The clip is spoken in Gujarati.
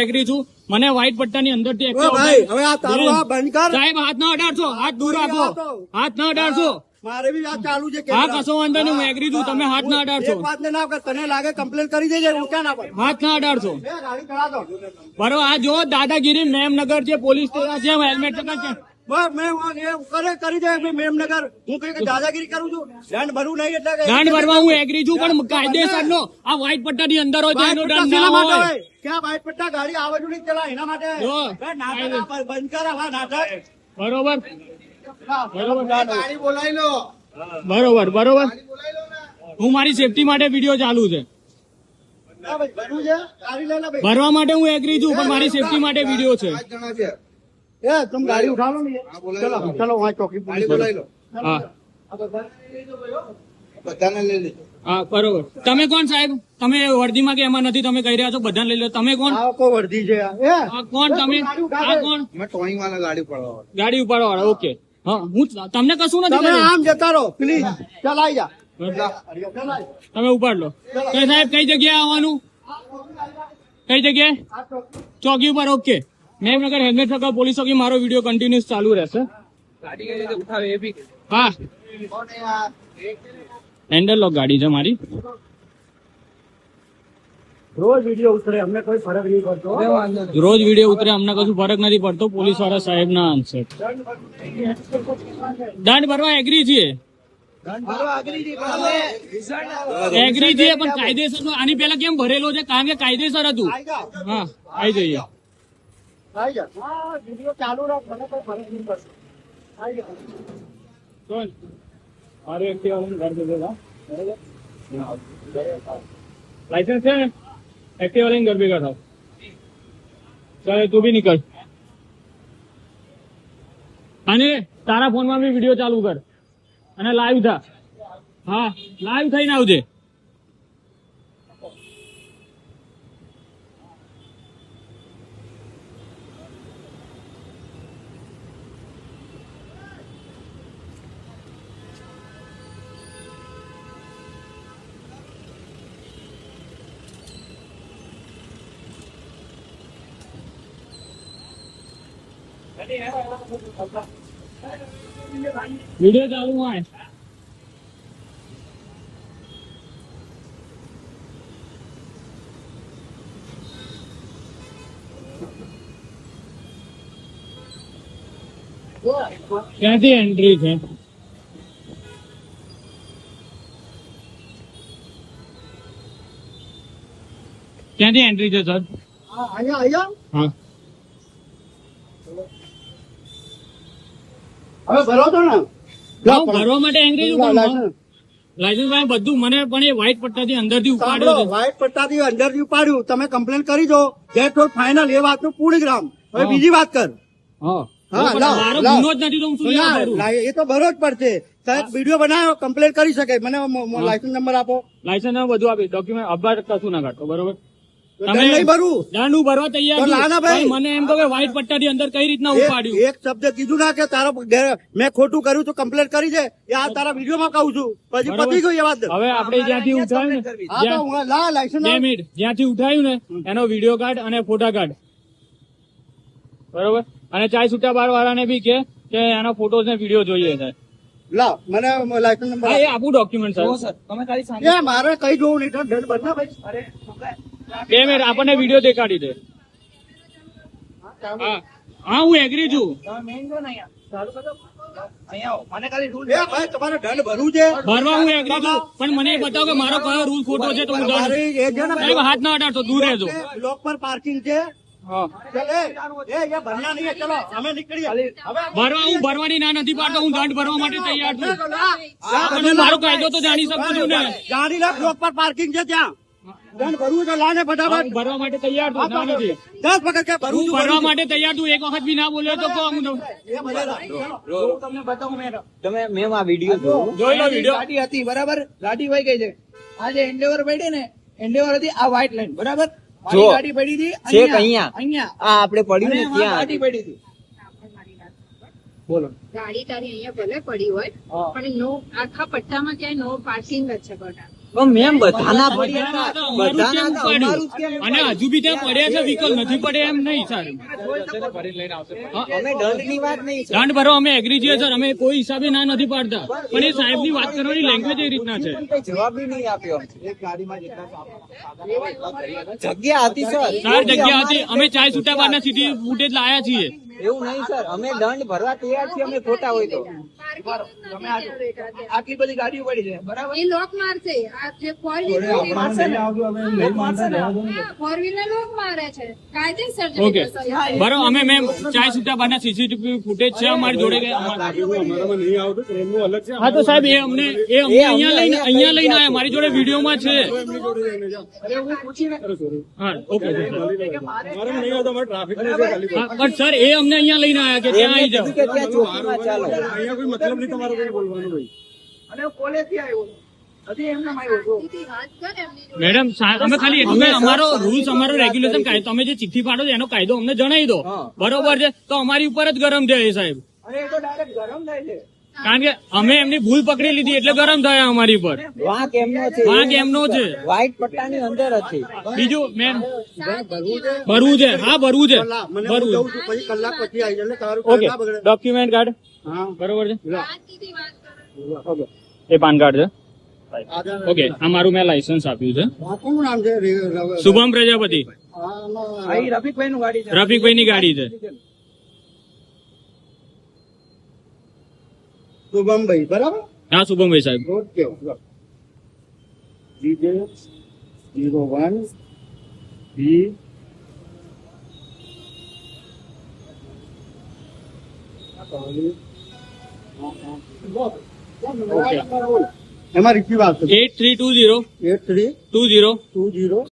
એગ્રી છું. મને વ્હાઈટ પટ્ટાની અંદરથી ભાઈ હવે આ તારું આ બંધ કર. સાહેબ હાથ ના અડાડશો. હાથ દૂર રાખો. હાથ ના અડાડશો. મારે બી આ ચાલુ છે હા કશો વાંધો નહીં હું એગ્રી છું. તમે હાથ ના અડાડશો. વાત ના કર તને લાગે કમ્પ્લેન કરી દેજે હું ક્યાં ના પડે? હાથ ના અડાડશો. બરોબર આ જો દાદાગીરી મેમનગર છે પોલીસ સ્ટેશન છે હેલ્મેટ છે હું દંડ દંડ એગ્રી છું. પણ કાયદેસર નો આ વ્હાઈટ પટ્ટાની અંદર હોય એનો દંડ ના હોય. હોય? ક્યાં વાઈટ પટ્ટા? ગાડી આવડું નહીં ચલા એના માટે. બંધ કર નાટક. બરોબર. બરોબર. ગાડી બોલાવી લો. બરોબર બરોબર. હું મારી સેફટી માટે વીડિયો ચાલુ છે. ભરવા માટે હું એગ્રી છું પણ મારી સેફટી માટે વીડિયો છે. એ તમે ગાડી ઉઠાવો ને ચલો ચલો વहाँ ચોકી બોલાવી લો હા. હા બરોબર. તમે કોણ સાહેબ? તમે વર્દીમાં કે એમાં નથી? તમે કહી રહ્યા છો બધાને લઈ લો. તમે કોણ? કોઈ વર્ધી છે આ. એ. આ કોણ તમે? આ કોણ? મેં ટોઈંગ વાળા ગાડી ઉપાડવા ગાડી ઉપાડવા વાળા ઓકે. હા હું તમને કશું નથી તમે આમ જતા રહો પ્લીઝ. ચલાઈ જા. તમે ઉપાડ લો. સાહેબ કઈ જગ્યાએ આવવાનું? કઈ જગ્યાએ? ચોકી ઉપર okay. Memnagar helmet circle police ચોકી મારો વીડિયો કન્ટિન્યુઅસ ચાલુ રહેશે. હા. હેન્ડલ લોક ગાડી છે મારી. રોજ વીડિયો ઉતરે અમને કોઈ ફરક નહીં પડતો. રોજ વીડિયો ઉતરે અમને કશું ફરક નથી પડતો પોલીસવાળા સાહેબ ના આન્સર દંડ ભરવા એગ્રી છીએ એગ્રી છીએ પણ કાયદેસર આની પેલા કેમ ભરેલો છે? કારણ કે કાયદેસર હતું. હા આવી જઈએ. આવી જા. હા વીડિયો ચાલુ રાખ મને કોઈ ફરક નહીં પડતો. આવી જા. કોણ મારું એક્ટિવા લઈને ઘર ભેગો થાવ. લાયસન્સ છે ને? એક્ટિવા લઈને ઘર ભેગા થાવ. ચાલે તું બી નીકળ. અને તારા ફોનમાં બી વીડિયો ચાલુ કર. અને લાઈવ થા. હા લાઈવ થઈને આવજે. વીડિયો ચાલુ હોય. ક્યાંથી એન્ટ્રી છે? ક્યાંથી એન્ટ્રી છે સર હા અહીંયા અહીંયા? હા. હવે ભરો તો ને? ભરવા માટે એન્ટ્રી લાયસન્સ. લાયસન્સ બધું મને પણ એ વ્હાઈટ પટ્ટાથી અંદરથી ઉપાડ્યો વ્હાઈટ પટ્ટાથી અંદરથી ઉપાડ્યું. તમે કમ્પ્લેન કરી દો. ગેટ રોડ ફાઇનલ એ વાતનું પૂર્ણ ગ્રામ. હવે બીજી વાત કર. એ તો ભરો જ પડશે. સાહેબ વીડિયો બનાવ્યો કમ્પ્લેન કરી શકે. મને લાયસન્સ નંબર આપો. લાયસન્સ બધું આપી ડોક્યુમેન્ટ અબાર કશું ના કાઢો બરોબર? તો નહીં ભરવું દંડ હું ભરવા તૈયાર તો મને એમ કહો કે વ્હાઈટ પટ્ટાથી અંદર કઈ રીતના ઉપાડ્યું? એક શબ્દ કીધું ના કે તારો મેં ખોટું કર્યું તો કમ્પ્લેટ કરી છે એ આ તારા વિડીયોમાં કહું છું. પછી પતી ગયું એ વાત. હવે આપણે જ્યાંથી ઉઠાવ્યું ને હા તો જ્યાં- હું લા લાયસન્સ બે મિનિટ. જ્યાંથી ઉઠાવ્યું ને એનો વીડિયો કાર્ડ અને ફોટા કાર્ડ બરોબર? અને ચાય છૂટા બાર વાળાને બી કે કે એના ફોટોસ ને વીડિયો જોઈએ છે. લા મને લાયસન્સ નંબર આપો. ડોક્યુમેન્ટ સર એ મારે કઈ જોવું નહીં દંડ ભરના ભાઈ. બે મિનિટ આપણને વીડિયો દેખાડી દે. હા. હા એગ્રી છું. ભરવું હું એગ્રી છું. પણ મને બતાવો કે મારો કયો રૂલ ખોટો છે તો હું દંડ તમારી એ છે ને સાહેબ, હાથ ના અડાડશો દૂર રહેજો. બ્લોક પર પાર્કિંગ છે. હા. ચલ એ એ એ ભરના નહીં ચલો અમે નીકળીએ. હવે ભરવા હું ભરવાની ના નથી પાડતો હું દંડ ભરવા માટે તૈયાર છું. મારો કાયદો તો જાણી શકું છું ને? જાણી લો બ્લોક પર પાર્કિંગ છે ત્યાં. દંડ ભરવું છે લાને ફટાફટ. ભરવા માટે તૈયાર છું ના નથી. દસ વખત કે ભરવું છું ભરવા માટે તૈયાર છું એક વખત બી ના બોલ્યો તો કહો હું તમને બતાવું ભલે તમે મેમ આ વીડિયો જોયો? જોઈ લો વીડિયો. ગાડી હતી બરાબર? ગાડી વહી ગઈ છે. આ જે એન્ડેવર પડી ને એન્ડેવર હતી આ વ્હાઇટ લાઈન બરાબર? મારી ગાડી પડી હતી અહીંયા અહીંયા. આ આપણે પડ્યું ને ત્યાં ગાડી પડી હતી. બોલો. ગાડી તારી અહીંયા ભલે પડી હોય પણ નો આખા પટ્ટામાં ક્યાંય નો પાર્કિંગ જ છે પણ મેમ બધાના પડ્યા? અમારું કેમ અને હજુ બી ત્યાં પડ્યા છે વ્હીકલ નથી પડે એમ નહીં સર અમે દંડની વાત નહીં દંડ ભરો અમે એગ્રી છીએ સર અમે કોઈ હિસાબે ના નથી પાડતા. પણ એ સાહેબની વાત કરવાની લેંગ્વેજ એ રીતના છે. જવાબ બી નહીં આપ્યો. જગ્યા હતી સર સર જગ્યા હતી. અમે ચાય છૂટા બારના સીધી ફૂટેજ લાયા છીએ. એવું નહીં સર અમે દંડ ભરવા તૈયાર છીએ અમે ખોટા હોય તો. આટલી બધી ગાડીઓ પડી છે બરાબર? એ લોક મારશે આ જે ફોર વ્હીલર લોક મારે છે. કાયદેસર ઓકે બરો અમે મેમ ચાય છૂટા બારના સીસીટીવી ફૂટેજ છે અમારી જોડે હા તો સાહેબ એ અમને એ અમને અહીંયા લઈને અહીંયા લઈને આયા મારી જોડે વિડીયોમાં છે. અરે હું ઓકે સર એ અમને અહીંયા લઈને આયા કે ત્યાં આવી જાઓ. કે ત્યાં ચોકીમાં ચાલો અને હું કોલેજથી આવ્યો હજી આવ્યો છું સીધી વાત કર એમની જોડે. મેડમ અમે ખાલી એટલું અમારો રૂલ્સ અમારો રેગ્યુલેશન કાયદો તમે જે ચિઠ્ઠી પાડો છો એનો કાયદો અમને જણાવી દો. બરોબર છે? તો અમારી ઉપર જ ગરમ છે એ સાહેબ. અરે એ તો ડાયરેક્ટ ગરમ થાય છે. કારણ કે અમે એમની ભૂલ પકડી લીધી એટલે ગરમ થયા અમારી પર વાંક એમનો છે. વાંક એમનો છે. વ્હાઈટ પટ્ટાની અંદર હતી. બીજું મેમ. ભરવું છે. હા ભરવું છે. મને ભરવું પછી કલાક પછી આવી જાય તારું ઓકે ડોક્યુમેન્ટ કાર્ડ હા. બરોબર છે? શાંતિથી વાત કરો એ પાન કાર્ડ છે. ઓકે આ મારું મેં લાયસન્સ આપ્યું છે. શુભમ પ્રજાપતિ. રફીકભાઈ ની ગાડી છે. શુભમભાઈ બરાબર? હા શુભમભાઈ સાહેબ. Okay DJ zero one B એમાં રીપી વાત eight three two zero eight three two zero two zero